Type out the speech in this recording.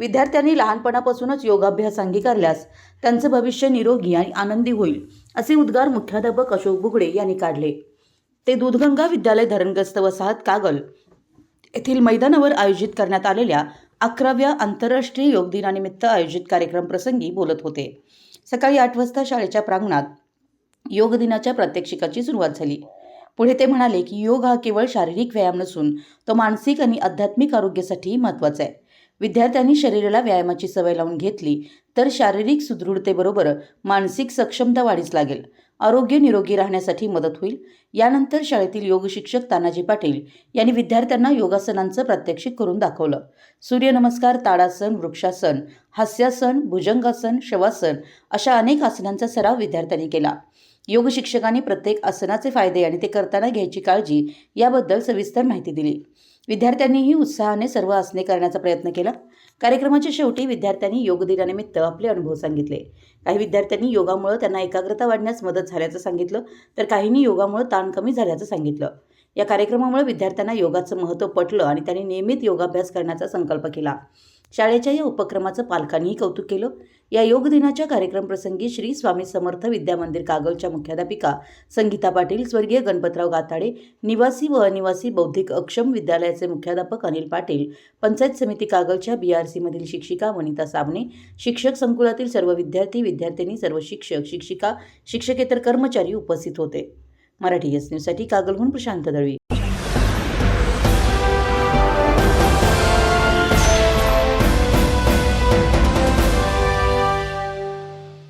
विद्यार्थ्यांनी लहानपणापासूनच योगाभ्यास अंगीकारल्यास त्यांचं भविष्य निरोगी आणि आनंदी होईल असे उद्गार मुख्याध्यापक अशोक बुगडे यांनी काढले. ते दूधगंगा विद्यालय धरणग्रस्त वसाहत कागल येथील मैदानावर आयोजित करण्यात आलेल्या अकराव्या आंतरराष्ट्रीय योग दिनानिमित्त आयोजित कार्यक्रम प्रसंगी बोलत होते. सकाळी आठ वाजता शाळेच्या प्रांगणात योग दिनाच्या प्रात्यक्षिकाची सुरुवात झाली. पुढे ते म्हणाले की योग हा केवळ शारीरिक व्यायाम नसून तो मानसिक आणि आध्यात्मिक आरोग्यासाठीही महत्त्वाचा आहे. विद्यार्थ्यांनी शरीराला व्यायामाची सवय लावून घेतली तर शारीरिक सुदृढतेबरोबर मानसिक सक्षमता वाढीस लागेल. आरोग्य निरोगी राहण्यासाठी मदत होईल. यानंतर शाळेतील योग शिक्षक तानाजी पाटील यांनी विद्यार्थ्यांना योगासनांचं प्रात्यक्षिक करून दाखवलं. सूर्यनमस्कार ताडासन वृक्षासन हास्यासन भुजंगासन शवासन अशा अनेक आसनांचा सराव विद्यार्थ्यांनी केला. योग शिक्षकांनी प्रत्येक आसनाचे फायदे आणि ते करताना घ्यायची काळजी याबद्दल सविस्तर माहिती दिली. विद्यार्थ्यांनीही उत्साहाने सर्व आसने करण्याचा प्रयत्न केला. कार्यक्रमाच्या शेवटी विद्यार्थ्यांनी योग दिनानिमित्त आपले अनुभव सांगितले. काही विद्यार्थ्यांनी योगामुळे त्यांना एकाग्रता वाढण्यास मदत झाल्याचं सांगितलं तर काहींनी योगामुळे ताण कमी झाल्याचं सांगितलं. या कार्यक्रमामुळे विद्यार्थ्यांना योगाचं महत्त्व पटलं आणि त्यांनी नियमित योगाभ्यास करण्याचा संकल्प केला. शाळेच्या या उपक्रमाचं पालकांनीही कौतुक केलं. या योग दिनाच्या कार्यक्रमप्रसंगी श्री स्वामी समर्थ विद्यामंदिर कागलच्या मुख्याध्यापिका संगीता पाटील स्वर्गीय गणपतराव गाताडे निवासी व अनिवासी बौद्धिक अक्षम विद्यालयाचे मुख्याध्यापक अनिल पाटील पंचायत समिती कागलच्या बी आर सीमधील शिक्षिका वनिता साबणे शिक्षक संकुलातील सर्व विद्यार्थी विद्यार्थिनी सर्व शिक्षक शिक्षिका शिक्षकेतर कर्मचारी उपस्थित होते. मराठी एस न्यूजसाठी कागलहून प्रशांत दळवी.